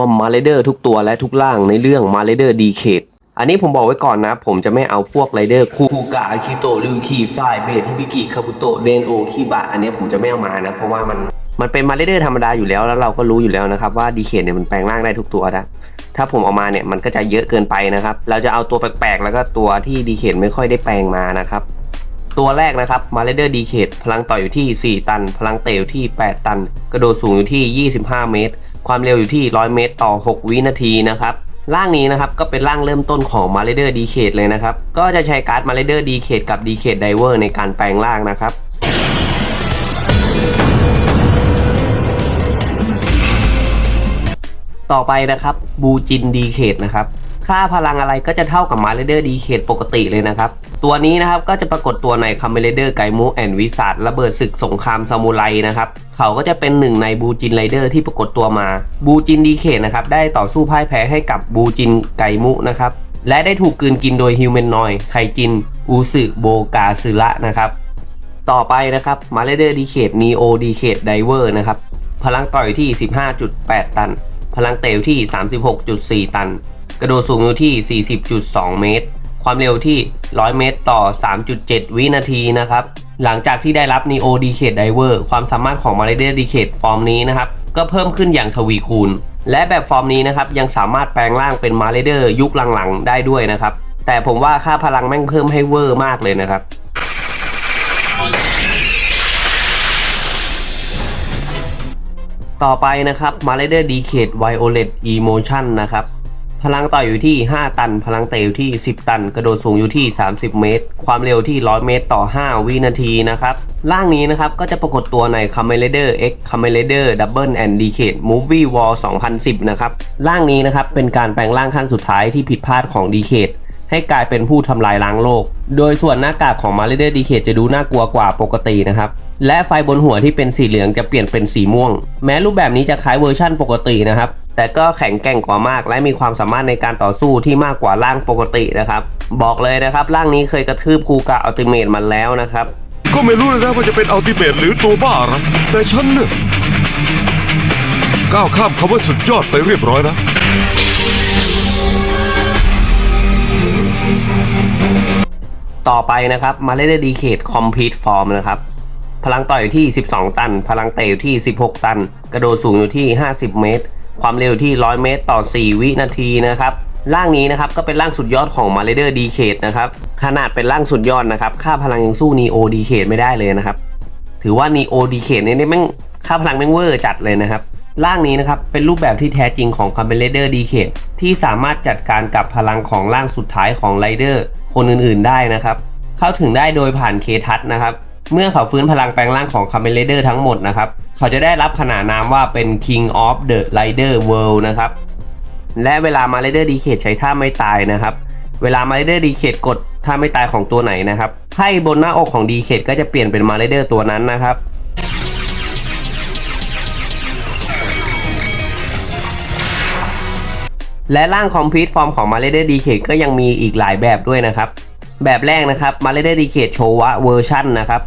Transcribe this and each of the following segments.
วมมาเลเดอร์ทุกตัวและทุกร่างในเรื่องมาเลเดอร์ดีเคดอันนี้ผมบอกไว้ก่อนนะ ผมจะไม่เอาพวกไรเดอร์คูกะอาคิโตะริวคีไฟเบทฮิบิกิคาบุโตเดนโอคีบะอันนี้ผมจะไม่เอามานะ เพราะว่ามันมันเป็นมาเลเดอร์ธรรมดาอยู่แล้วแล้วเราก็รู้อยู่แล้วนะครับว่าดีเคดเนี่ยมันแปลงร่างได้ทุกตัวนะถ้าผมเอามาเนี่ยมันก็จะเยอะเกินไปนะครับ เราจะเอาตัวแปลกๆ แล้วก็ตัวที่ดีเคดไม่ค่อยได้แปลงมานะครับตัวแรกนะครับมาเลเดอร์ดีเคดพลังต่ออยู่ที่ 4 ตัน พลังเตะอยู่ที่ 8 ตัน กระโดดสูงอยู่ที่ 25 เมตร ความเร็วอยู่ที่ 100 เมตรต่อ 6 วินาทีนะครับร่างนี้นะครับก็เป็นร่างเริ่มต้นของมาเลเดอร์ดีเคดเลยนะครับ ก็จะใช้การ์ดมาเลเดอร์ดีเคดกับดีเคดไดเวอร์ในการแปลงร่างนะครับ ต่อไปนะครับบูจินดีเคดนะครับค่าพลังอะไรก็จะเท่ากับมาเลเดอร์ดีเคดปกติเลยนะครับ ตัวนี้นะครับก็จะปรากฏตัวในคัมเบเลเดอร์ไกมูแอนวิสาดระเบิดศึกสงครามซามูไรนะครับ เขาก็จะเป็นหนึ่งในบูจินไรเดอร์ที่ปรากฏตัวมาบูจินดีเคดนะครับได้ต่อสู้พ่ายแพ้ให้กับบูจินไกมุนะครับและได้ถูกกืนกินโดยฮิวแมนนอยไคจิน อูสึโบกาซึระนะครับต่อไปนะครับมาเลเดอร์ดีเคดนีโอดีเคดไดเวอร์นะครับพลังต่อยที่ 15.8 ตัน พลังเตะอยู่ที่ 36.4 ตัน กระโดดสูงอยู่ที่ 40.2 เมตร ความเร็วที่ 100 เมตรต่อ 3.7 วินาทีนะครับ หลังจากที่ได้รับ Neo Decade Diver ความสามารถของ m a l e d e r Decade ฟอร์มนี้นะครับ ก็เพิ่มขึ้นอย่างทวีคูณ และแบบฟอร์มนี้นะครับ ยังสามารถแปลงร่างเป็น m a l e d e r ยุคหลังๆ ได้ด้วยนะครับ แต่ผมว่าค่าพลังแม่งเพิ่มให้เวอร์มากเลยนะครับ ต่อไปนะครับ m a l e d e r Decade Violet Emotion นนะครับ พลังต่อยอยู่ที่ 5 ตัน พลังเตะอยู่ที่ 10 ตัน กระโดดสูงอยู่ที่ 30 เมตร ความเร็วที่ 100 เมตรต่อ 5 วินาทีนะครับ ร่างนี้นะครับ ก็จะปรากฏตัวใน Kamen Rider X Kamen Rider Double and Decade Movie War 2010 นะครับ ร่างนี้นะครับ เป็นการแปลงร่างขั้นสุดท้ายที่ผิดพลาดของ Decade ให้กลายเป็นผู้ทำลายล้างโลก โดยส่วนหน้ากากของ m a l e d e r Decade จะดูน่ากลัวกว่าปกตินะครับ และไฟบนหัวที่เป็นสีเหลืองจะเปลี่ยนเป็นสีม่วง แม้รูปแบบนี้จะคล้ายเวอร์ชั่นปกตินะครับ แต่ก็แข็งแกร่งกว่ามาก และมีความสามารถในการต่อสู้ที่มากกว่าร่างปกตินะครับ บอกเลยนะครับร่างนี้เคยกระทืบคูกะอัลติเมตมาแล้วนะครับ ก็ไม่รู้เลยนะว่าจะเป็นอัลติเมทหรือตัวบ้าอะไรแต่ฉันเนี่ยก้าวข้ามคำว่าสุดยอดไปเรียบร้อยแล้ว ต่อไปนะครับมาเลเดอร์ดีเคดคอมพิวฟอร์มนะครับ พลังต่อยอยู่ที่ 12 ตัน พลังเตะอยู่ที่ 16 ตัน กระโดดสูงอยู่ที่ 50 เมตร ความเร็วที่ 100 เมตร ต่อ 4 วินาทีนะครับร่างนี้นะครับก็เป็นร่างสุดยอดของมาเลเดอร์ดีเคดนะครับขนาดเป็นร่างสุดยอดนะครับค่าพลังยังสู้นีโอดีเคดไม่ได้เลยนะครับ ถือว่านีโอดีเคดเนี่ยแม่งค่าพลังแม่งเวอร์จัดเลยนะครับ ร่างนี้นะครับเป็นรูปแบบที่แท้จริงของ c o m b i n a t o r d c a d e ที่สามารถจัดการกับพลังของร่างสุดท้ายของไรเดอร์คนอื่นๆได้นะครับ เข้าถึงได้โดยผ่านเคทัศนะครับ เมื่อเขาฟื้นพลังแปลงร่างของ c o m b i n a t o r ทั้งหมดนะครับ เขาจะได้รับขนานนามว่าเป็น King of the Rider World นะครับและเวลามาเลเดอร์ดีเคใช้ท่าไม่ตายนะครับ เวลามาเลเดอร์ดีเคกดท่าไม่ตายของตัวไหนนะครับไพ่บนหน้าอกของดีเคก็จะเปลี่ยนเป็นมาเลเดอร์ตัวนั้นนะครับ และร่างคอมพิวต์ฟอร์มของ m a l e d e r Decade ก็ยังมีอีกหลายแบบด้วยนะครับ แบบแรกนะครับ m a l e d e r Decade โชวะเวอร์ชันนะครับ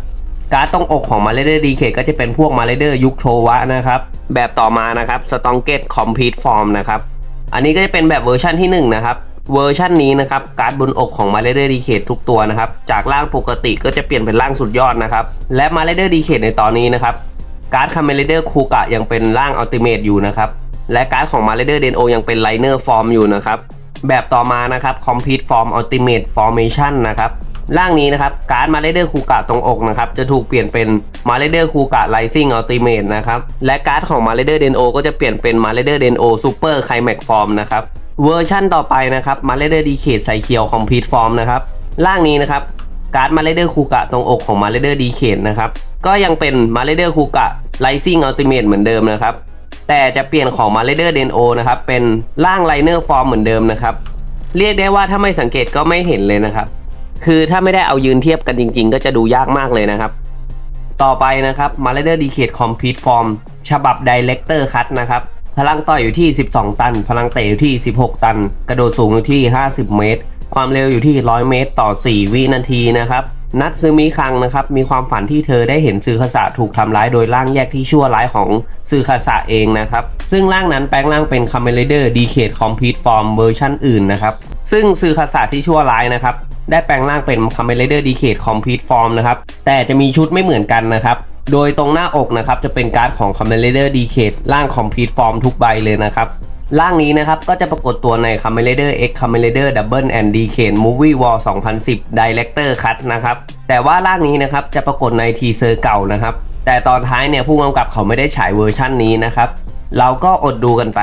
การ์ดตรงอกของ m a l e d e r Decade ก็จะเป็นพวก m a l e d e r ยุคโชวะนะครับ แบบต่อมานะครับ Strongest Complete Form นะครับอันนี้ก็จะเป็นแบบเวอร์ชันที่1นะครับเวอร์ชันนี้นะครับการ์ดบนอกของ m a l e d e r Decade ทุกตัวนะครับจากร่างปกติก็จะเปลี่ยนเป็นร่างสุดยอดนะครับและ m a l e d e r Decade ในตอนนี้นะครับการ์ดคาเมเลเดอร์คูกะยังเป็นร่างอัลติเมทอยู่นะครับ และการ์ดของมาเลเดอร์เดนโอยังเป็นไลเนอร์ฟอร์มอยู่นะครับ แบบต่อมานะครับคอมพิวต์ฟอร์มอัลติเมทฟอร์เมชันนะครับร่างนี้นะครับการ์ดมาเลเดอร์คูกะตรงอกนะครับจะถูกเปลี่ยนเป็นมาเลเดอร์คูกะไลซิ่งอัลติเมทนะครับและการ์ดของมาเลเดอร์เดนโอก็จะเปลี่ยนเป็นมาเลเดอร์เดนโอซูเปอร์ไคลแม็กฟอร์มนะครับเวอร์ชันต่อไปนะครับมาเลเดอร์ดีเคดไซเคียวคอมพิวต์ฟอร์มนะครับร่างนี้นะครับการ์ดมาเลเดอร์คูกะตรงอกของมาเลเดอร์ดีเคดนะครับก็ยังเป็นมาเลเดอร์คูกะไลซิ่งอัลติเมทเหมือนเดิมนะครับ แต่จะเปลี่ยนของมาเลเดอร์เดนโอนะครับ เป็นร่างไลเนอร์ฟอร์มเหมือนเดิมนะครับ เรียกได้ว่าถ้าไม่สังเกตก็ไม่เห็นเลยนะครับ คือถ้าไม่ได้เอายืนเทียบกันจริง ๆ ก็จะดูยากมากเลยนะครับ ต่อไปนะครับมาเลเดอร์ดีเคดคอมพิวต์ฟอร์มฉบับ Director Cut นะครับพลังต่อยอยู่ที่ 12 ตัน พลังเตะอยู่ที่ 16 ตัน กระโดดสูงอยู่ที่ 50 เมตร ความเร็วอยู่ที่ 100 เมตร ต่อ 4 วินาทีนะครับ นัตซึมิคังนะครับมีความฝันที่เธอได้เห็นซือคาสะถูกทำร้ายโดยร่างแยกที่ชั่วร้ายของซือคาสะเองนะครับซึ่งร่างนั้นแปลงร่างเป็นคาเมเลเดอร์ดีเคทคอมพลีทฟอร์มเวอร์ชันอื่นนะครับซึ่งซือคาสะที่ชั่วร้ายนะครับได้แปลงร่างเป็นคาเมเลเดอร์ดีเคทคอมพลีทฟอร์มนะครับแต่จะมีชุดไม่เหมือนกันนะครับโดยตรงหน้าอกนะครับจะเป็นการ์ดของ c o m m a n d e r d c a d e ร่าง Complete Form ทุกใบเลยนะครับ ร่างนี้นะครับก็จะปรากฏตัวใน c a m m a d e r X c a m m a d e r Double and Decade Movie War 2010 Director Cut นะครับแต่ว่าร่างนี้นะครับจะปรากฏในทีเซอร์เก่านะครับ แต่ตอนท้ายเนี่ยผู้กำกับเขาไม่ได้ฉายเวอร์ชั่นนี้นะครับ เราก็อดดูกันไป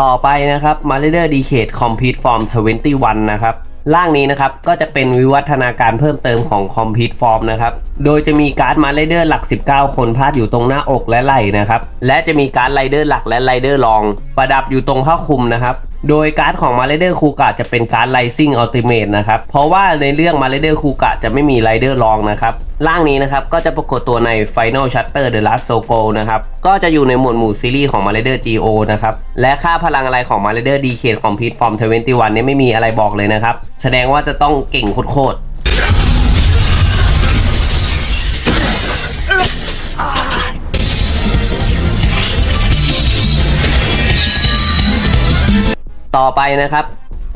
ต่อไปนะครับ m a r a d e r Decade Complete Form 21 นะครับ ล่างนี้นะครับ ก็จะเป็นวิวัฒนาการเพิ่มเติมของคอมพิวต์ฟอร์มนะครับ โดยจะมีการ์ดมาไรเดอร์หลัก 19 คนพาดอยู่ตรงหน้าอกและไหล่นะครับ และจะมีการ์ดไรเดอร์หลักและไรเดอร์รอง ประดับอยู่ตรงผ้าคลุมนะครับ โดยการ์ดของมาเลเดอร์คูกะจะเป็นการ์ดไลซิ่งอัลติเมทนะครับ เพราะว่าในเรื่องมาเลเดอร์คูกะจะไม่มีไรเดอร์รองนะครับร่างนี้นะครับก็จะปรากฏตัวใน Final Shutter The Last Soul นะครับ ก็จะอยู่ในหมวดหมู่ซีรีส์ของ m a r i d e r GO นะครับ และค่าพลังอะไรของ m a r i d e r Decade Complete Form 21เนี่ยไม่มีอะไรบอกเลยนะครับ แสดงว่าจะต้องเก่งโคตร ต่อไปนะครับ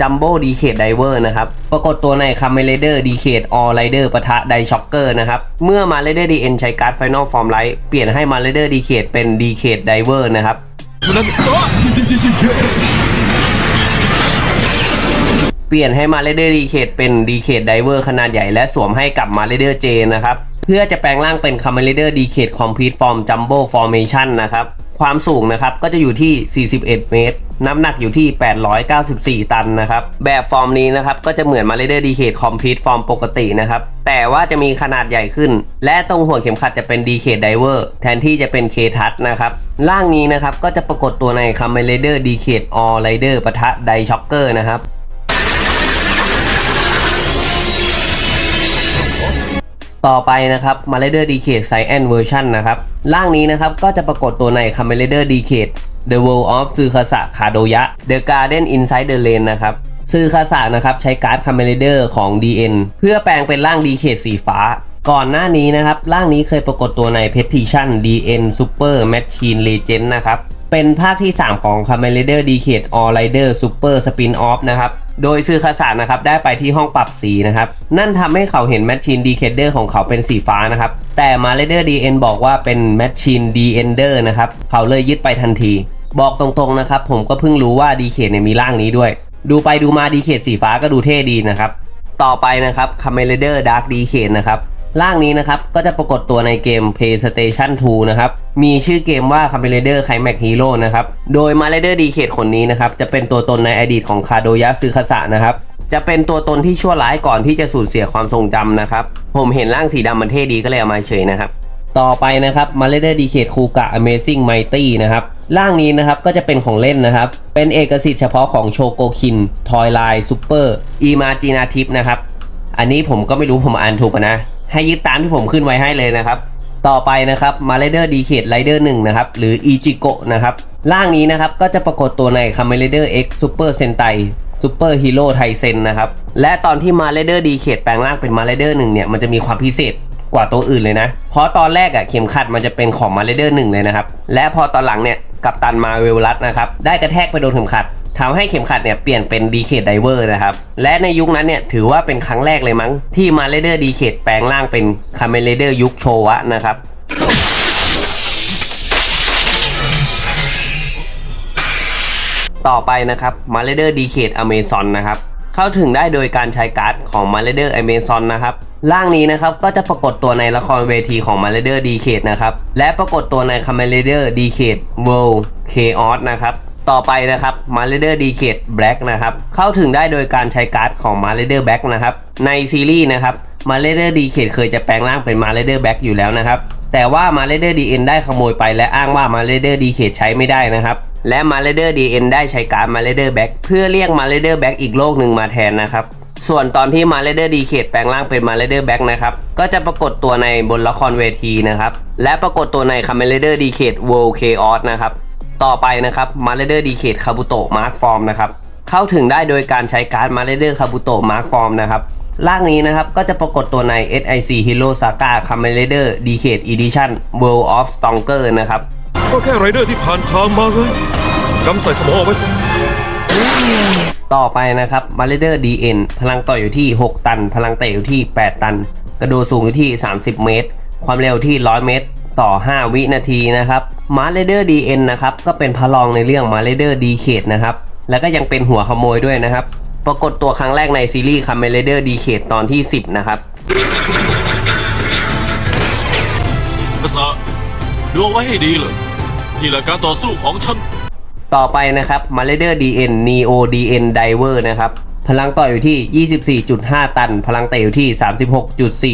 จัมโบ้ดีเคดไดเวอร์นะครับ ปรากฏตัวในคัมเมเลเดอร์ดีเคดออไรเดอร์ปะทะไดช็อกเกอร์นะครับ เมื่อมาเลเดอร์ดีเอ็นใช้การ์ดไฟนอลฟอร์มไลท์เปลี่ยนให้มาเลเดอร์ดีเคดเป็นดีเคดไดเวอร์นะครับเปลี่ยนให้มาเลเดอร์ดีเคดเป็นดีเคดไดเวอร์ขนาดใหญ่และสวมให้กับมาเลเดอร์เจนะครับ เพื่อจะแปลงร่างเป็นคัมเมเลเดอร์ดีเคดคอมพลีทฟอร์มจัมโบ้ฟอร์เมชันนะครับ ความสูงนะครับก็จะอยู่ที่ 41 เมตร น้ำหนักอยู่ที่ 894 ตันนะครับ แบบฟอร์มนี้นะครับก็จะเหมือนมาเลเดอร์ดีเคดคอมพลีทฟอร์มปกตินะครับ แต่ว่าจะมีขนาดใหญ่ขึ้น และตรงหัวเข็มขัดจะเป็นดีเคดไดเวอร์แทนที่จะเป็นเคทัชนะครับ ร่างนี้นะครับก็จะปรากฏตัวในคัมเมเลเดอร์ดีเคดออไรเดอร์ปะทะไดช็อกเกอร์นะครับ ต่อไปนะครับ มาเลเดอร์ดีเคทไซแอนเวอร์ชันนะครับร่างนี้นะครับก็จะปรากฏตัวในคัมเบเลเดอร์ดีเคท The World of ซูคาสะคาโดยะ The Garden Inside the Lane นะครับซือคาสะนะครับใช้การ์ดคัมเบเลเดอร์ของ DN เพื่อแปลงเป็นร่างดีเคทสีฟ้า ก่อนหน้านี้นะครับ ร่างนี้เคยปรากฏตัวใน Petition DN Super Machine Legend นะครับ เป็นภาคที่ 3 ของคัมเ c a m e l e d e r d e c a d e All อร์ซูเปอร์สปินออฟนะครับ โดยซื้อคาสานะครับได้ไปที่ห้องปรับสีนะครับนั่นทำให้เขาเห็นแมชชีนดีเคเดอร์ของเขาเป็นสีฟ้านะครับแต่มาเลเดอร์ดีเอ็นบอกว่าเป็นแมชชีนดีเอนเดอร์นะครับเขาเลยยึดไปทันที บอกตรงๆนะครับผมก็เพิ่งรู้ว่าดีเคเนี่ยมีร่างนี้ด้วย ดูไปดูมาดีเคสีฟ้าก็ดูเท่ดีนะครับต่อไปนะครับคาเมเลเดอร์ดาร์กดีเคนะครับ ร่างนี้นะครับ ก็จะปรากฏตัวในเกม PlayStation 2 นะครับ มีชื่อเกมว่า c a m e l a d e r c l i m a x Hero นะครับ โดย m a r a d e r d c a d e คนนี้นะครับ จะเป็นตัวตนในอดีตของคาโดยะซึคาสะนะครับ จะเป็นตัวตนที่ชั่วร้ายก่อนที่จะสูญเสียความทรงจำนะครับ ผมเห็นร่างสีดำมันเท่ดีก็เลยเอามาเฉยนะครับต่อไปนะครับ m a r a d e r d c a d e คูกะ Amazing Mighty นะครับร่างนี้นะครับก็จะเป็นของเล่นนะครับ เป็นเอกสิทธิ์เฉพาะของโชโกคินทอยไลน์ซูเปอร์อีมาจินาทิปนะครับ อันนี้ผมก็ไม่รู้ผมอ่านถูกปะนะ ให้ยึดตามที่ผมขึ้นไว้ให้เลยนะครับ ต่อไปนะครับมา r รเดอร์ดีเคดไรเดอร์หนึ่งนะครับ หรืออีจิโกะนะครับร่างนี้นะครับก็จะปรากฏตัวใน c a m e l a d e r X Super Sentai Super Hero t a i s e n นนะครับ และตอนที่มา r รเดอร์ดีเคดแปลงร่างเป็นมา r รเดอร์หนึ่งเนี่ย มันจะมีความพิเศษกว่าตัวอื่นเลยนะ เพราะตอนแรกอะเข็มขัดมันจะเป็นของมา r รเดอร์หนึ่งเลยนะครับ และพอตอนหลังเนี่ย กับตันมาเวลลัสนะครับ ได้กระแทกไปโดนเข็มขัด ทำให้เข็มขัดเนี่ยเปลี่ยนเป็น d ีเคดไดเวอร์นะครับ และในยุคนั้นเนี่ยถือว่าเป็นครั้งแรกเลยมั้ง ที่มาเลเดอร์ดีเคดแปลงร่างเป็นคาเมเลเดอร์ยุคโชวะนะครับต่อไปนะครับมาเลเดอร์ดีเคดอเมซอนนะครับเข้าถึงได้โดยการใช้การ์ดของมาเลเดอร์อเมซอนนะครับร่างนี้นะครับก็จะปรากฏตัวในละครเวทีของมาเลเดอร์ดีเคดนะครับและปรากฏตัวในคาเมเลเดอร์ดีเคดเวิลด์เคออสนะครับ ต่อไปนะครับ m a r a d e r Decade Black นะครับเข้าถึงได้โดยการใช้การ์ดของ m a r a d e r Black นะครับในซีรีส์นะครับ m a r a d e r Decade เคยจะแปลงร่างเป็น m a r a d e r Black อยู่แล้วนะครับแต่ว่า m a r a d e r DN ได้ขโมยไปและอ้างว่า m a r a d e r Decade ใช้ไม่ได้นะครับและ m a r a d e r DN ได้ใช้การ์ด m a r a d e r Black เพื่อเรียก m a r a d e r Black อีกโลกหนึ่งมาแทนนะครับส่วนตอนที่ m a r a d e r Decade แปลงร่างเป็น m a r a d e r Black นะครับ ก็จะปรากฏตัวในบนละครเวทีนะครับ และปรากฏตัวใน c a m e l a d e r Decade World Chaos นะครับ ต่อไปนะครับ m a r a d e r Decade Kabuto Mark Form นะครับเข้าถึงได้โดยการใช้การ์ด m a r a d e r Kabuto Mark Form นะครับร่างนี้นะครับก็จะปรากฏตัวใน SIC Hero Saga Kamen Rider Decade Edition World of Stronger นะครับ ก็แค่ไรเดอร์ที่ผ่านทางมาไงกำใส่สมองเอาไว้สิต่อไปนะครับ m a r a d e r DN พลังต่อยอยู่ที่ 6 ตัน พลังเตะอยู่ที่ 8 ตัน กระโดดสูงอยู่ที่ 30 เมตร ความเร็วที่ 100 เมตร ต่อ 5 วินาทีนะครับ m a r a d e r DN นะครับก็เป็นพระรองในเรื่อง m a r a d e r Decade นะครับแล้วก็ยังเป็นหัวขโมยด้วยนะครับ ปรากฏตัวครั้งแรกในซีรีส์ Kamen Rider Decade ตอนที่ 10 นะครับภาษาดูเอาไว้ให้ดีเลยนี่แหละการต่อสู้ของฉัน ต่อไปนะครับ m a r a d e r DN Neo DN Diver นะครับ พลังต่อยอยู่ที่ 24.5 ตัน พลังเตะอยู่ที่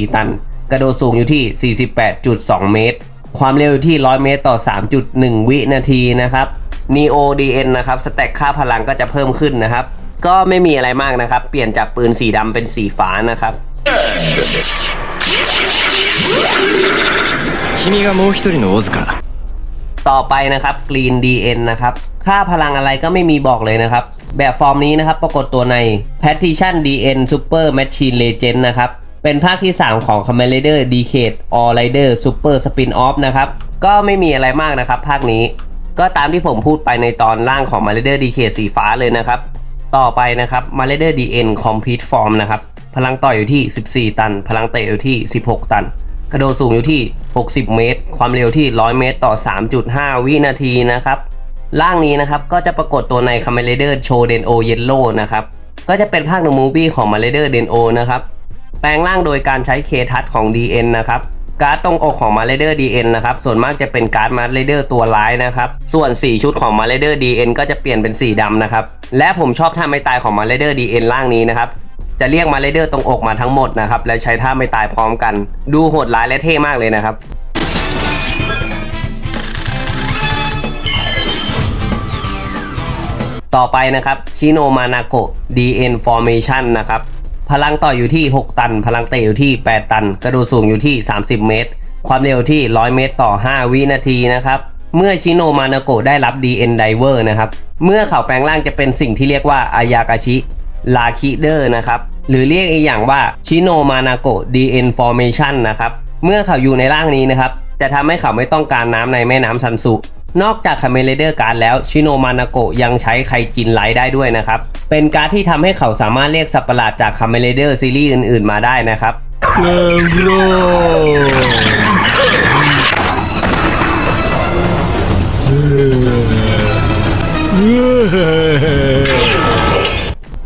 36.4 ตัน กระโดดสูงอยู่ที่ 48.2 เมตร ความเร็วอยู่ที่ 100 เมตรต่อ 3.1 วินาทีนะครับ Neo DN นะครับ สแต็กค่าพลังก็จะเพิ่มขึ้นนะครับ ก็ไม่มีอะไรมากนะครับ เปลี่ยนจากปืนสีดำเป็นสีฟ้านะครับ 君がもう一人のオズか ต่อไปนะครับ Green DN นะครับ ค่าพลังอะไรก็ไม่มีบอกเลยนะครับ แบบฟอร์มนี้นะครับ ปรากฏตัวใน Partition DN Super Machine Legend นะครับ เป็นภาคที่ 3 ของ Kamen Rider Decade All Rider Super Spin Off นะครับ ก็ไม่มีอะไรมากนะครับ ภาคนี้ ก็ตามที่ผมพูดไปในตอนล่างของ m a r a d e r Decade สีฟ้าเลยนะครับ ต่อไปนะครับ m a r a d e r DN Complete Form นะครับ พลังต่อยอยู่ที่ 14 ตัน พลังเตะอยู่ที่ 16 ตัน กระโดดสูงอยู่ที่ 60 เมตร ความเร็วที่ 100 เมตรต่อ 3.5 วินาทีนะครับร่างนี้นะครับก็จะปรากฏตัวใน Kamen Rider Show Den O Yellow นะครับ ก็จะเป็นภาคในมูฟี่ของ m a r a d e r Den O นะครับ แปลงร่างโดยการใช้เคทัชของ DN นะครับการ์ดตรงอกของ m a r a d e r DN นะครับ ส่วนมากจะเป็นการ์ด m a r a d e r ตัวร้ายนะครับ ส่วน 4 ชุดของ m a r a d e r DN ก็จะเปลี่ยนเป็นสีดำนะครับ และผมชอบท่าไม่ตายของ m a r a d e r DN ร่างนี้นะครับ จะเรียกมาเลเดอร์ตรงอกมาทั้งหมดนะครับ และใช้ท่าไม่ตายพร้อมกัน ดูโหดร้ายและเท่มากเลยนะครับต่อไปนะครับชิโนมานาโก DN Formation นะครับ พลังต่ออยู่ที่ 6 ตัน พลังเตะอยู่ที่ 8 ตัน กระโดดสูงอยู่ที่ 30 เมตร ความเร็วที่ 100 เมตรต่อ 5 วินาทีนะครับ เมื่อชิโนมานาโกได้รับ DN Diver นะครับ เมื่อเขาแปลงร่างจะเป็นสิ่งที่เรียกว่าอายากาชิลาคิเดอร์นะครับ หรือเรียกอีกอย่างว่าชิโนมานาโก DN Formation นะครับ เมื่อเขาอยู่ในร่างนี้นะครับ จะทำให้เขาไม่ต้องการน้ำในแม่น้ำซันสุ นอกจากคาเมเลเดอร์การ์ดแล้วชิโนมานาโกยังใช้ไคจินไลท์ได้ด้วยนะครับ เป็นการ์ดที่ทำให้เขาสามารถเรียกสัตว์ประหลาดจากคาเมเลเดอร์ซีรีส์อื่นๆมาได้นะครับ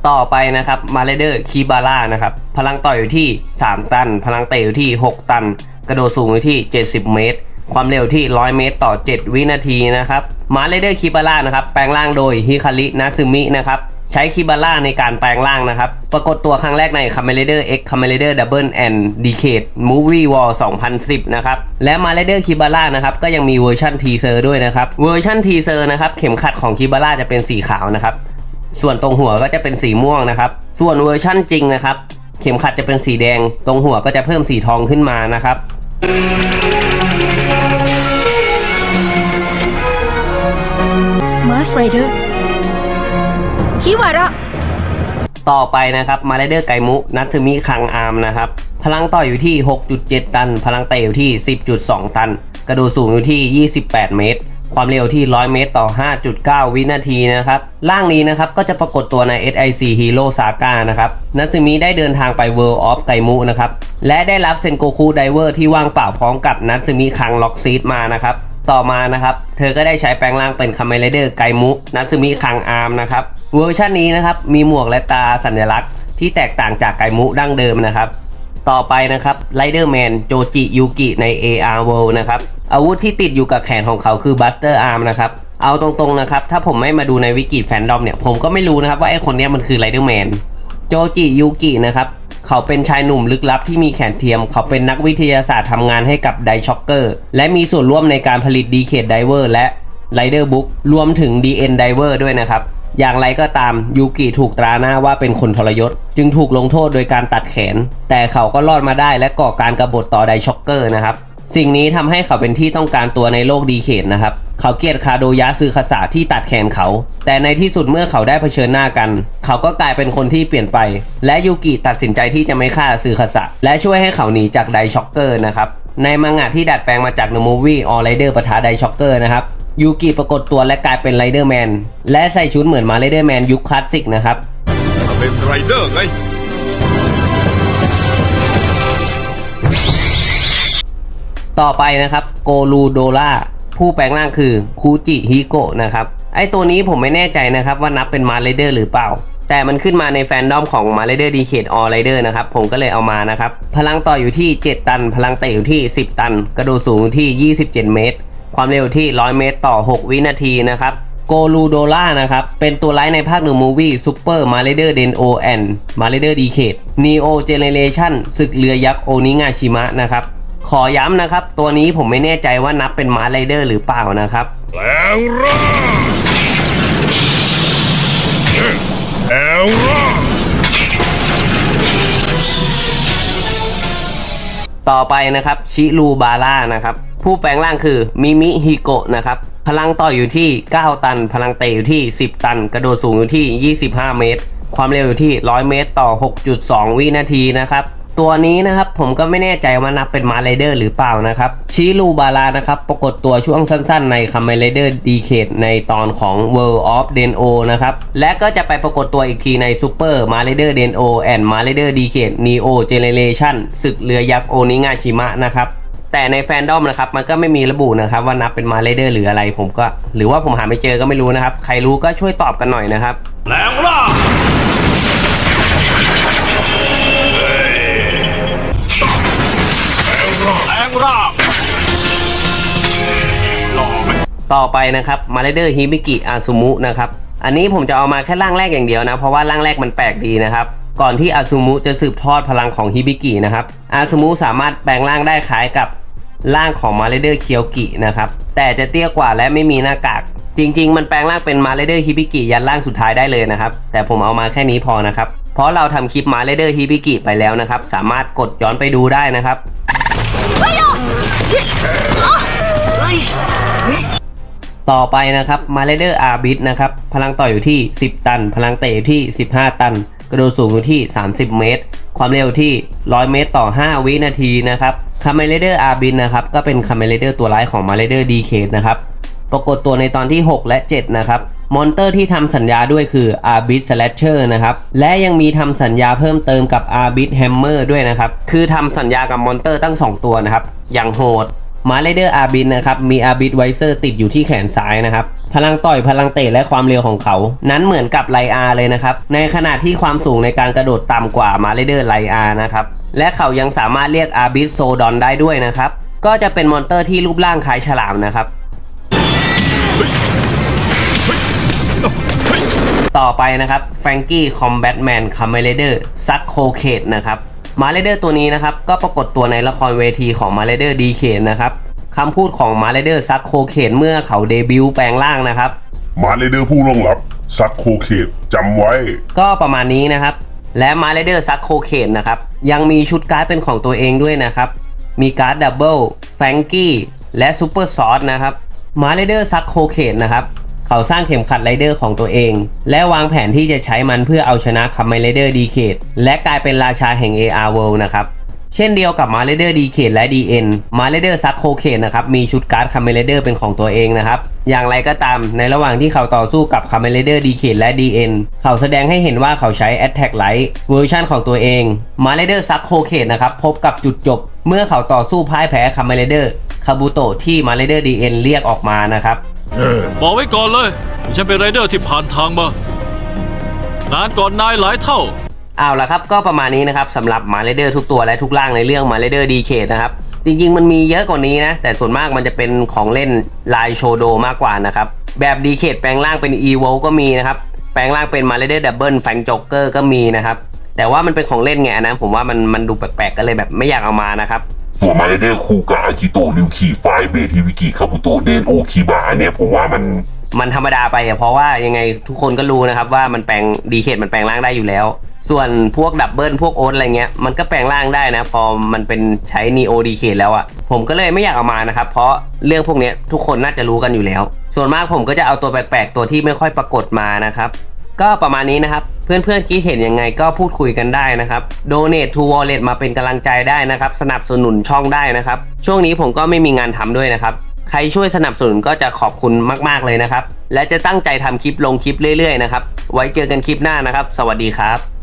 ต่อไปนะครับมาเลเดอร์คีบาร่านะครับ พลังต่อยอยู่ที่ 3 ตัน พลังเตะอยู่ที่ 6 ตัน กระโดดสูงอยู่ที่ 70 เมตร ความเร็วที่ 100 เมตรต่อ 7 วินาทีนะครับมาเลเดอร์คีบาร่านะครับแปลงร่างโดยฮิคารินาซึมินะครับใช้คิบาร่าในการแปลงร่างนะครับ ปรากฏตัวครั้งแรกใน Kamen Rider X Kamen Rider Double and Decade Movie War 2010 นะครับ และ m a r a d e r คิบาร่านะครับ ก็ยังมีเวอร์ชันทีเซอร์ด้วยนะครับ เวอร์ชันทีเซอร์นะครับ เข็มขัดของคิบาร่าจะเป็นสีขาวนะครับ ส่วนตรงหัวก็จะเป็นสีม่วงนะครับ ส่วนเวอร์ชั่นจริงนะครับ เข็มขัดจะเป็นสีแดง ตรงหัวก็จะเพิ่มสีทองขึ้นมานะครับ มาสไรเดอร์คิวาระต่อไปนะครับมาเรเดอร์ไกมุนัตซึมิคังอาร์มนะครับ พลังต่ออยู่ที่ 6.7 ตัน พลังเตะอยู่ที่ 10.2 ตัน กระโดดสูงอยู่ที่ 28 เมตร ความเร็วที่ 100 เมตรต่อ 5.9 วินาทีนะครับ ร่างนี้นะครับก็จะปรากฏตัวใน SIC Hero Saga นะครับนัตซึมิได้เดินทางไป World of ไกมุนะครับ และได้รับเซนโกคุไดเวอร์ที่ว่างเปล่าพร้อมกับนัตซึมิคังล็อกซีดมานะครับ ต่อมานะครับ เธอก็ได้ใช้แปลงร่างเป็นคาเมเลเดอร์ไกมุนัตซึมิคังอาร์มนะครับ เวอร์ชันนี้นะครับมีหมวกและตาสัญลักษณ์ที่แตกต่างจากไกมุดั้งเดิมนะครับ ต่อไปนะครับไรเดอร์แมนโจจิยูกิใน AR World นะครับ อาวุธที่ติดอยู่กับแขนของเขาคือ Buster Arm นะครับ เอาตรงๆนะครับ ถ้าผมไม่มาดูในวิกิแฟนดอมเนี่ย ผมก็ไม่รู้นะครับว่าไอ้คนนี้มันคือไรเดอร์แมนโจจิยูกินะครับเขาเป็นชายหนุ่มลึกลับที่มีแขนเทียม เขาเป็นนักวิทยาศาสตร์ทำงานให้กับไดช็อกเกอร์และมีส่วนร่วมในการผลิต d ีเคดไดเวอร์และ Rider Book รวมถึง DN Diver ด้วยนะครับ อย่างไรก็ตามยูกิถูกตราหน้าว่าเป็นคนทรยศ จึงถูกลงโทษโดยการตัดแขน แต่เขาก็รอดมาได้และก่อการกรบฏต่อไดช็อกเกอร์นะครับ สิ่งนี้ทำให้เขาเป็นที่ต้องการตัวในโลกดีเคทนะครับ เขาเกลียดคาโดยะซือคาสะที่ตัดแขนเขา แต่ในที่สุดเมื่อเขาได้เผชิญหน้ากัน เขาก็กลายเป็นคนที่เปลี่ยนไป และยูกิตัดสินใจที่จะไม่ฆ่าซือคาสะและช่วยให้เขาหนีจากไดช็อกเกอร์นะครับในมังงะที่ดัดแปลงมาจากในมูวี่ออไรเดอร์ปะทะไดช็อกเกอร์นะครับ ยูกิปรากฏตัวและกลายเป็นไรเดอร์แมนและใส่ชุดเหมือนมาไรเดอร์แมนยุคคลาสสิกนะครับถ้าเป็นไรเดอร์ไงต่อไปนะครับโกลูโดล่าผู้แปลงร่างคือคูจิฮิโกะนะครับไอตัวนี้ผมไม่แน่ใจนะครับว่านับเป็นมาไรเดอร์หรือเปล่า แต่มันขึ้นมาในแฟนดอมของมาไรเดอร์ดีเคทออไรเดอร์นะครับผมก็เลยเอามานะครับ พลังต่ออยู่ที่ 7 ตัน พลังเตะอยู่ที่ 10 ตัน กระโดดสูงอยู่ที่ 27 เมตร ความเร็วที่ 100 เมตรต่อ 6 วินาทีนะครับโกลูโดล่านะครับ เป็นตัวร้ายในภาคหนึ่งมูวี่ซูเปอร์มาเรเดอร์เดนโอแอนมาเรเดอร์ดีเคทนีโอเจเนเรชั่นศึกเรือยักษ์โอนิงาชิมะนะครับ ขอย้ำนะครับ ตัวนี้ผมไม่แน่ใจว่านับเป็นมาร์ไรเดอร์หรือเปล่านะครับแปลงร่างแปลงร่างต่อไปนะครับ ชิรูบาร่านะครับ ผู้แปลงร่างคือมิมิฮิโกะนะครับพลังต่ออยู่ที่ 9 ตัน พลังเตะอยู่ที่ 10 ตัน กระโดดสูงอยู่ที่ 25 เมตร ความเร็วอยู่ที่ 100 เมตรต่อ 6.2 วินาทีนะครับตัวนี้นะครับผมก็ไม่แน่ใจว่านับเป็นมาร์ไรเดอร์หรือเปล่านะครับชิรูบารานะครับปรากฏตัวช่วงสั้นๆ ในคัมเมไรเดอร์ดีเคทในตอนของ World of Deno นะครับและก็จะไปปรากฏตัวอีกทีใน Super m a r r a d e r Deno and m a r r a d e r Decade Neo Generation ศึกเรือยักษ์โอนิงาชิมะนะครับ แต่ในแฟนดอมนะครับมันก็ไม่มีระบุนะครับว่านับเป็นมาร์ไรเดอร์หรืออะไรผมก็ หรือว่าผมหาไม่เจอก็ไม่รู้นะครับ ใครรู้ก็ช่วยตอบกันหน่อยนะครับแปลงร่างแปลงร่างหล่อไหมต่อไปนะครับมาเลเดอร์ฮิบิกิอาซุมุนะครับอันนี้ผมจะเอามาแค่ร่างแรกอย่างเดียวนะเพราะว่าร่างแรกมันแปลกดีนะครับก่อนที่อาซุมุจะสืบทอดพลังของฮิบิกินะครับอาซุมุสามารถแปลงร่างได้คล้ายกับ ร่างของมาเลเดอร์เคียวกินะครับแต่จะเตี้ยกว่าและไม่มีหน้ากาก จริง ๆ มันแปลงร่างเป็นมาเลเดอร์ฮิบิกิยันร่างสุดท้ายได้เลยนะครับ แต่ผมเอามาแค่นี้พอนะครับ เพราะเราทำคลิปมาเลเดอร์ฮิบิกิไปแล้วนะครับ สามารถกดย้อนไปดูได้นะครับต่อไปนะครับมาเลเดอร์อาร์บิทนะครับพลังต่ออยู่ที่ 10 ตัน พลังเตะอยู่ที่ 15 ตัน กระโดดสูงอยู่ที่ 30 เมตร ความเร็วที่ 100 เมตรต่อ 5 วินาทีนะครับคาเมเลเดอร์อาร์บิทนะครับก็เป็นคาเมเลเดอร์ตัวร้ายของมาเลเดอร์ดีเคนะครับปรากฏตัวในตอนที่ 6 และ 7 นะครับมอนเตอร์ที่ทำสัญญาด้วยคือ a r b i t Slasher นะครับ และยังมีทำสัญญาเพิ่มเติมกับ a r b i t Hammer ด้วยนะครับ คือทำสัญญากับมอนเตอร์ตั้ง 2 ตัวนะครับ อย่างโหดมาเลเดอร์อาร์บินนะครับ มีอาร์บิทไวเซอร์ติดอยู่ที่แขนซ้ายนะครับพลังต่อยพลังเตะและความเร็วของเขา นั้นเหมือนกับไลอาร์เลยนะครับ ในขณะที่ความสูงในการกระโดดต่ำกว่ามาเลเดอร์ไลอาร์นะครับ และเขายังสามารถเรียกอาร์บิทโซดอนได้ด้วยนะครับ ก็จะเป็นมอนเตอร์ที่รูปร่างคล้ายฉลามนะครับต่อไปนะครับแฟรงกี้คอมแบทแมนคาเมเลเดอร์ซักโคเคดนะครับมาเลเดอร์ตัวนี้นะครับ ก็ปรากฏตัวในละครเวทีของมาเลเดอร์ดีเคนะครับ คำพูดของมาเลเดอร์ซักโคเคดเมื่อเขาเดบิวต์แปลงร่างนะครับ มาเลเดอร์ผู้ล่วงลับซักโคเขตจำไว้ ก็ประมาณนี้นะครับ และมาเลเดอร์ซักโคเคนนะครับ ยังมีชุดการ์ดเป็นของตัวเองด้วยนะครับ มีการ์ดดับเบิลแฟงกี้และซูเปอร์ซอสนะครับมาเลเดอร์ซักโคเคนนะครับเขาสร้างเข็มขัดไรเดอร์ของตัวเอง และวางแผนที่จะใช้มันเพื่อเอาชนะคัมไมไรเดอร์ดีเคทและกลายเป็นราชาแห่ง AR World นะครับ เช่นเดียวกับมาเลเดอร์ดีเคและ DN มาเลเดอร์ซักโคเคนนะครับมีชุดการ์ดคัมเมเลเดอร์เป็นของตัวเองนะครับอย่างไรก็ตามในระหว่างที่เขาต่อสู้กับคัมเมเลเดอร์ดีเคและ DN เขาแสดงให้เห็นว่าเขาใช้ Attack Light เวอร์ชันของตัวเองมาเลเดอร์ซักโคเคนนะครับพบกับจุดจบ เมื่อเขาต่อสู้พ่ายแพ้คัมเมเลเดอร์คาบูโตที่มาเลเดอร์ DN เรียกออกมานะครับบอกไว้ก่อนเลยฉันเป็นไรเดอร์ที่ผ่านทางมานานก่อนนายหลายเท่า เอาละครับก็ประมาณนี้นะครับสำหรับมาเลเดอร์ทุกตัวและทุกร่างในเรื่องมาเลเดอร์ดีเคนะครับจริงๆ มันมีเยอะกว่านี้นะ แต่ส่วนมากมันจะเป็นของเล่นลายโชโดมากกว่านะครับแบบดีเคแปลงร่างเป็น e v o ก็มีนะครับแปลงร่างเป็นมาเลเดอร์ดับเบิลแฟงจ็อกเกอร์ก็มีนะครับแต่ว่ามันเป็นของเล่นไงอันนั้นผมว่ามันมันดูแปลกๆก็เลยแบบไม่อยากเอามานะครับส่วนมาเลเดอร์คูกะอากิโตะริวคีไฟเบทีวิกิคาบุโตะเดนโอคิบะอันเนี่ยผมว่ามันมันธรรมดาไปอะเพราะว่ายังไงทุกคนก็รู้นะครับว่ามันแปลงดีเคมันแปลงร่างได้อยู่แล้ว ส่วนพวกดับเบิลพวกโอ๊ตอะไรเงี้ยมันก็แปลงร่างได้นะ พอมันเป็นใช้ Neo DK แล้วอะผมก็เลยไม่อยากเอามานะครับ เพราะเรื่องพวกนี้ทุกคนน่าจะรู้กันอยู่แล้ว ส่วนมากผมก็จะเอาตัวแปลกๆตัวที่ไม่ค่อยปรากฏมานะครับ ก็ประมาณนี้นะครับ เพื่อนๆคิดเห็นยังไงก็พูดคุยกันได้นะครับ Donate to Wallet มาเป็นกำลังใจได้นะครับ สนับสนุนช่องได้นะครับ ช่วงนี้ผมก็ไม่มีงานทำด้วยนะครับใครช่วยสนับสนุนก็จะขอบคุณมาก ๆเลยนะครับ และจะตั้งใจทำคลิปลงคลิปเรื่อยๆนะครับ ไว้เจอกันคลิปหน้านะครับ สวัสดีครับ